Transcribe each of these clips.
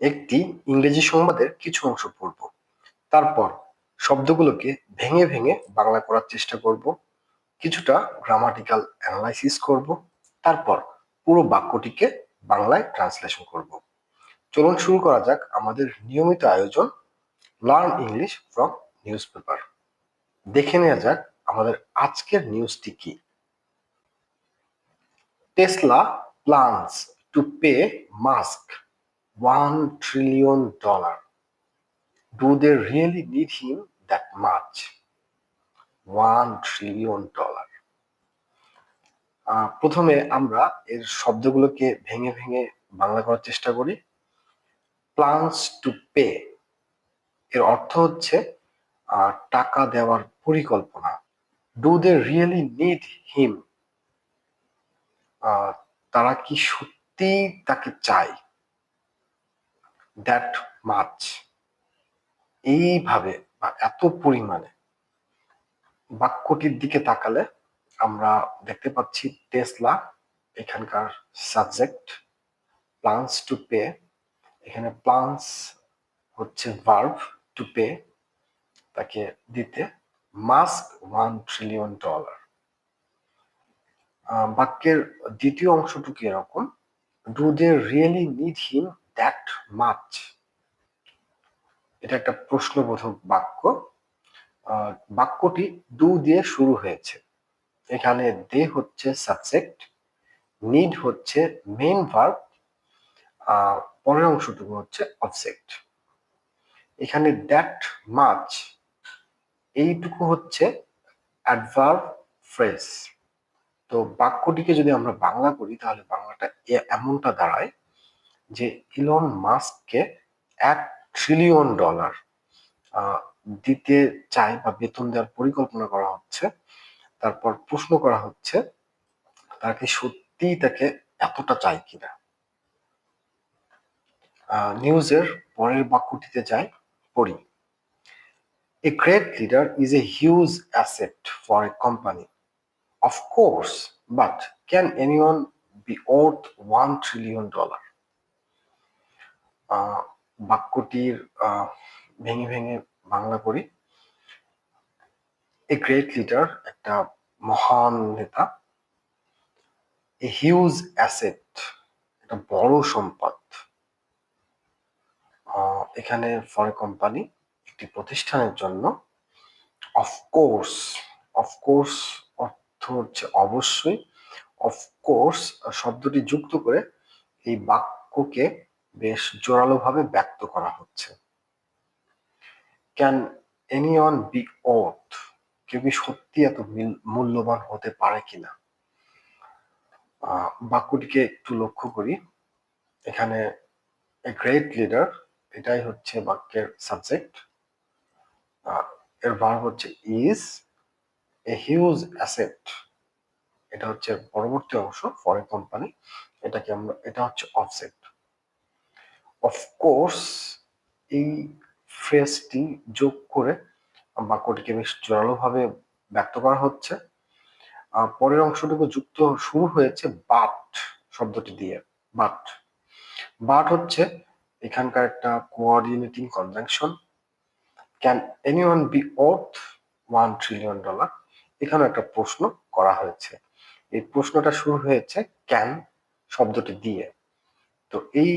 একটি ইংরেজি সংবাদের কিছু অংশ পড়ব। তারপর শব্দগুলোকে ভেঙে ভেঙে বাংলা করার চেষ্টা করব। কিছুটা গ্রামাটিক্যাল অ্যানালাইসিস করব। তারপর পুরো বাক্যটিকে বাংলায় ট্রান্সলেশন করব। চলুন শুরু করা যাক আমাদের নিয়মিত আয়োজন learn English from news paper দেখে নেওয়া যাক আমাদের আজকের নিউজটি কি। Tesla plans to pay Musk one trillion dollar do they really need him that much one trillion dollar প্রথমে আমরা এর শব্দগুলোকে ভেঙে ভেঙে বাংলা করার চেষ্টা করি। প্লান্স টু পে এর অর্থ হচ্ছে টাকা দেওয়ার পরিকল্পনা। Do they really need him তারা কি সত্যি তাকে চায়? দ্যাট মাছ এইভাবে বা এত পরিমাণে বাক্যটির দিকে তাকালে আমরা দেখতে পাচ্ছি টেসলা এখানকার সাবজেক্ট প্লান্স টু পে এখানে প্লান্স হচ্ছে ভার্ভ টু পে তাকে দিতে মাস্ক ওয়ান ট্রিলিয়ন ডলার বাক্যের দ্বিতীয় অংশটুকু এরকম do they really need him that much? এটা একটা প্রশ্নবোধক বাক্য। বাক্যটি ডু দিয়ে শুরু হয়েছে। এখানে দে হচ্ছে সাবজেক্ট নিড হচ্ছে মেইন ভার্ব পরের অংশটুকু হচ্ছে অবজেক্ট এখানে দ্যাট মাচ এইটুকু হচ্ছে অ্যাডভার্ব ফ্রেজ তো বাক্যটিকে যদি আমরা বাংলা করি, তাহলে বাংলাটা এমনটা দাঁড়ায় যে ইলন মাস্ককে এক ট্রিলিয়ন ডলার দিতে চায় বা বেতন দেওয়ার পরিকল্পনা করা হচ্ছে। তারপর প্রশ্ন করা হচ্ছে তাকে সত্যি তাকে এতটা চাই কিনা? নিউজের পরের বাক্যটিতে যাই পড়ি। A great leader is a huge asset for a company course, but can anyone be worth one trillion dollar? বাক্যটির ভেঙে ভেঙে বাংলা করি। এ গ্রেট লিডার একটা মহান নেতা। এ হিউজ অ্যাসেট একটা বড় সম্পদ। এখানে ফর কোম্পানি একটি প্রতিষ্ঠানের জন্য। অফকোর্স অফকোর্স অর্থ হচ্ছে অবশ্যই। অফকোর্স শব্দটি যুক্ত করে এই বাক্যকে বেশ জোরালোভাবে ব্যক্ত করা হচ্ছে। Can any anyone be worth কেউ কি সত্যি এত মূল্যবান হতে পারে কিনা? বাক্যটিকে একটু লক্ষ্য করি। এখানে এ গ্রেট লিডার এটাই হচ্ছে বাক্যের সাবজেক্ট এর ভার্ব হচ্ছে ইজ এ হিউজ অ্যাসেট এটা হচ্ছে পরবর্তী অংশ ফরেন কোম্পানি এটাকে আমরা এটা হচ্ছে অফসেট অফকোর্স এই ফ্রেজটি যোগ করে বাক্যটিকে বেশ জোরালোভাবে ব্যক্ত করা হচ্ছে। পরের অংশটুকু যুক্ত শুরু হয়েছে বাট শব্দটি দিয়ে। বাট বাট হচ্ছে এখানকার একটা coordinating conjunction can any one be worth one trillion dollar এখানে একটা প্রশ্ন করা হয়েছে। এই প্রশ্নটা শুরু হয়েছে ক্যান শব্দটি দিয়ে। তো এই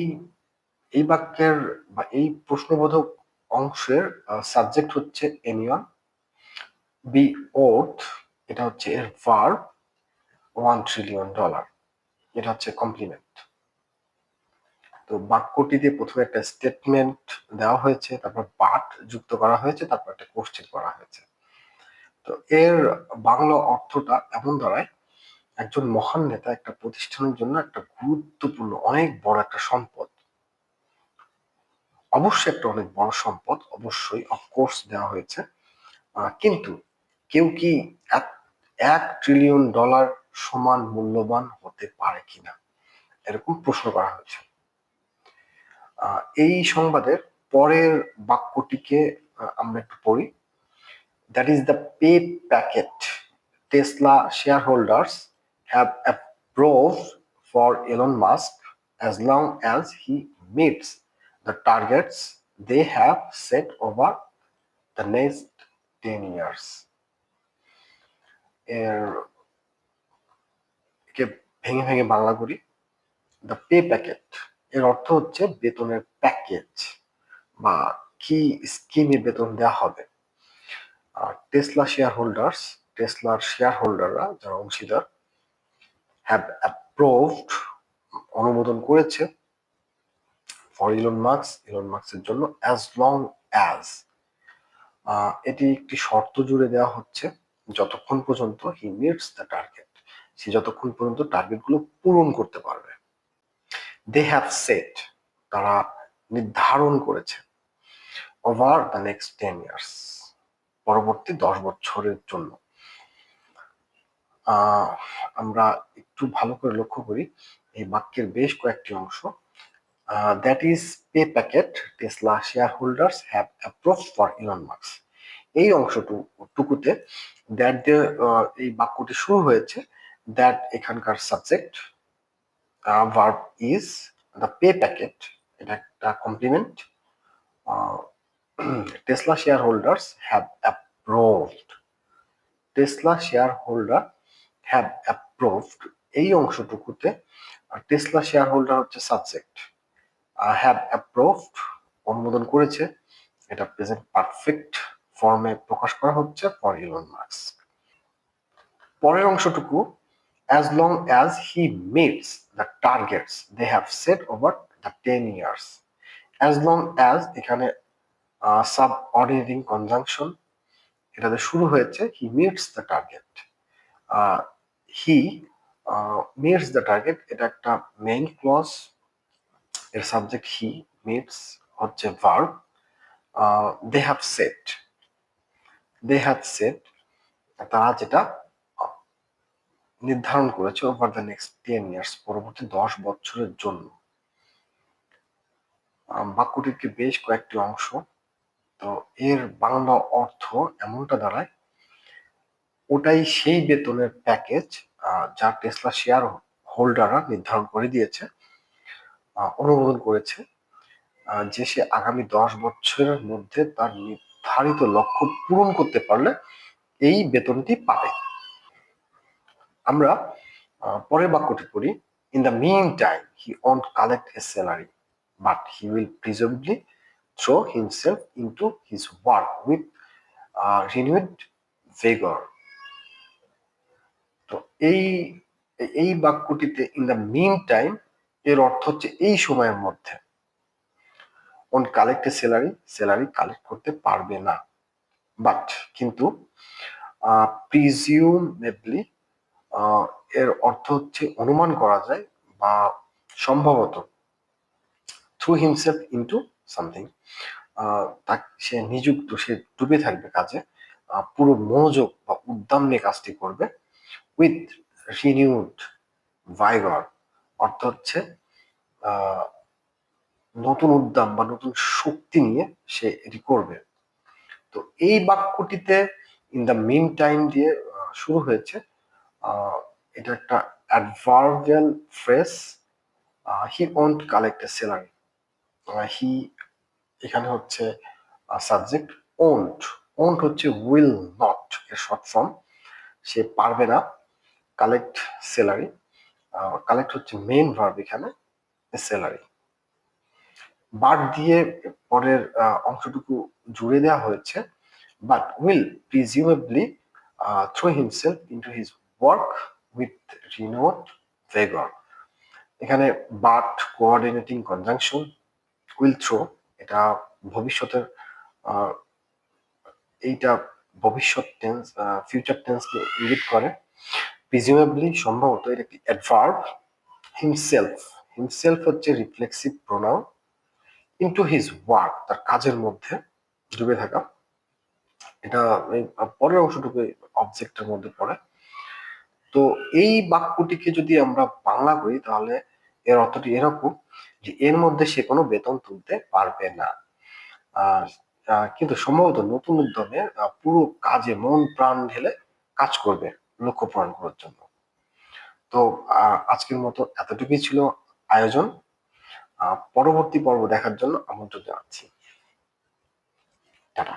এই বাক্যের বা এই প্রশ্নবোধক অংশের সাবজেক্ট হচ্ছে এনিয়ন বি ওর্থ এটা হচ্ছে এর ভার্ব ওয়ান ট্রিলিয়ন ডলার এটা হচ্ছে কমপ্লিমেন্ট তো বাক্যটিতে প্রথমে একটা স্টেটমেন্ট দেওয়া হয়েছে, তারপর পাঠ যুক্ত করা হয়েছে, তারপর একটা কোশ্চেন করা হয়েছে। তো এর বাংলা অর্থটা এমন দাঁড়ায়, একজন মহান নেতা একটা প্রতিষ্ঠানের জন্য একটা গুরুত্বপূর্ণ, অনেক বড় একটা সম্পদ অবশ্যই একটা অনেক বড় সম্পদ অবশ্যই অফকোর্স দেওয়া হয়েছে। কিন্তু কেউ কি এক ট্রিলিয়ন ডলার সমান মূল্যবান হতে পারে কিনা? এরকম প্রশ্ন করা হয়েছে। এই সংবাদের পরের বাক্যটিকে আমরা একটু পড়ি। That is the pay packet Tesla shareholders have approve for Elon Musk as long as he meets the targets they have set over the next ten years এর কে ভেঙে ভেঙে বাংলা করি দ্য পে প্যাকেট এর অর্থ হচ্ছে বেতনের প্যাকেজ বা কি স্কিমে বেতন দেওয়া হবে। আর টেসলা শেয়ার হোল্ডার্স টেসলার শেয়ার হোল্ডাররা যারা অংশীদার হ্যাভ অ্যাপ্রুভড অনুমোদন করেছে ফর ইলন মার্কস ইলন মার্কসের জন্য অ্যাজ লং অ্যাজ এটি একটি শর্ত জুড়ে দেওয়া হচ্ছে যতক্ষণ পর্যন্ত হি মিটস দ্য টার্গেট সে যতক্ষণ পর্যন্ত টার্গেটগুলো পূরণ করতে পারবে। দে হ্যাভ সেট তারা নির্ধারণ করেছে over the next ten years পরবর্তী দশ বছরের জন্য। আমরা একটু ভালো করে লক্ষ্য করি, এই বাক্যের বেশ কয়েকটি অংশ। That is pay packet Tesla shareholders have approve for Elon Musk এই অংশটুকুতে দ্যাট দিয়ে এই বাক্যটি শুরু হয়েছে দ্যাট এখানকার subject verb is the pay packet এটা একটা complement Tesla shareholders have approved Tesla shareholder have approved এই অংশটুকুতে টেসলা শেয়ার হোল্ডার হচ্ছে সাবজেক্ট হ্যাভ অ্যাপ্রুভড অনুমোদন করেছে। এটা প্রেজেন্ট পারফেক্ট ফর্মে প্রকাশ করা হচ্ছে ফর ইলন মার্কস পরের অংশটুকু, as long as he meets the targets they have set over the 10 years as long as এখানে সাব অর্ডিনেটিং কনজাংশন এটাতে শুরু হয়েছে he meets the target he meets the target এটা একটা মেইন ক্লজ এর subject he meets হচ্ছে verb they have set they have set তারা যেটা নির্ধারণ করেছে over the next ten years পরবর্তী দশ বছরের জন্য। বাক্যটির বেশ কয়েকটি অংশ? তো এর বাংলা অর্থ এমনটা দাঁড়ায়, ওটাই সেই বেতনের প্যাকেজ যা টেসলা শেয়ার হোল্ডাররা নির্ধারণ করে দিয়েছে। অনুমোদন করেছে যে সে আগামী দশ বছরের মধ্যে তার নির্ধারিত লক্ষ্য পূরণ করতে পারলে এই বেতনটি পাবে। আমরা পরের বাক্যটি পড়ি। In the main time he won't collect a salary but he will presumably throw himself into his work with renewed vigour তো এই এই বাক্যটিতে ইন দ্য মেইন টাইম এর অর্থ হচ্ছে এই সময়ের মধ্যে। Won't collect salary salary collect করতে পারবে না। বাট কিন্তু প্রিজিউমেবলি এর অর্থ হচ্ছে অনুমান করা যায় বা সম্ভবত থ্রু হিমসেলফ ইন্টু সামথিং সে নিযুক্ত, সে ডুবে থাকবে কাজে পুরো মনোযোগ বা উদ্যম নিয়ে কাজটি করবে উইথ রিনিউড ভাইগর অর্থ হচ্ছে নতুন উদ্যম বা নতুন শক্তি নিয়ে সে এটি করবে। তো এই বাক্যটিতে ইন দ্য মিন টাইম দিয়ে শুরু হয়েছে। এটা একটা adverbial phrase he won't collect a salary he এখানে হচ্ছে সাবজেক্ট ওন্ট ওন্ট হচ্ছে উইল নট এর শর্ট ফর্ম সে পারবে না কালেক্ট স্যালারি কালেক্ট হচ্ছে মেইন ভার্ব এখানে স্যালারি বাট দিয়ে পরের অংশটুকু জুড়ে দেওয়া হয়েছে but will presumably through himself into his work with renewed vigour এখানে but coordinating conjunction will throw এটা ভবিষ্যতের এইটা ভবিষ্যৎ টেন্স ফিউচার টেন্সকে ইঙ্গিত করে। প্রিজিউমেবলি সম্ভবত এটা একটি অ্যাডভার্ব হিমসেলফ হিমসেলফ হচ্ছে reflexive pronoun into his work তার কাজের মধ্যে ডুবে থাকা। এটা পরের অংশটুকু অবজেক্টের মধ্যে পড়ে। তো এই বাক্যটিকে যদি আমরা বাংলা করি, তাহলে এর অর্থটি এরকম যে এর মধ্যে সে কোনো বেতন তুলতে পারবে না। কিন্তু সম্ভবত নতুন উদ্যমে পুরো কাজে মন প্রাণ ঢেলে কাজ করবে। লক্ষ্য পূরণ করার জন্য। তো আজকের মতো এতটুকুই ছিল আয়োজন। পরবর্তী পর্ব দেখার জন্য আমন্ত্রণ জানাচ্ছি। টাটা।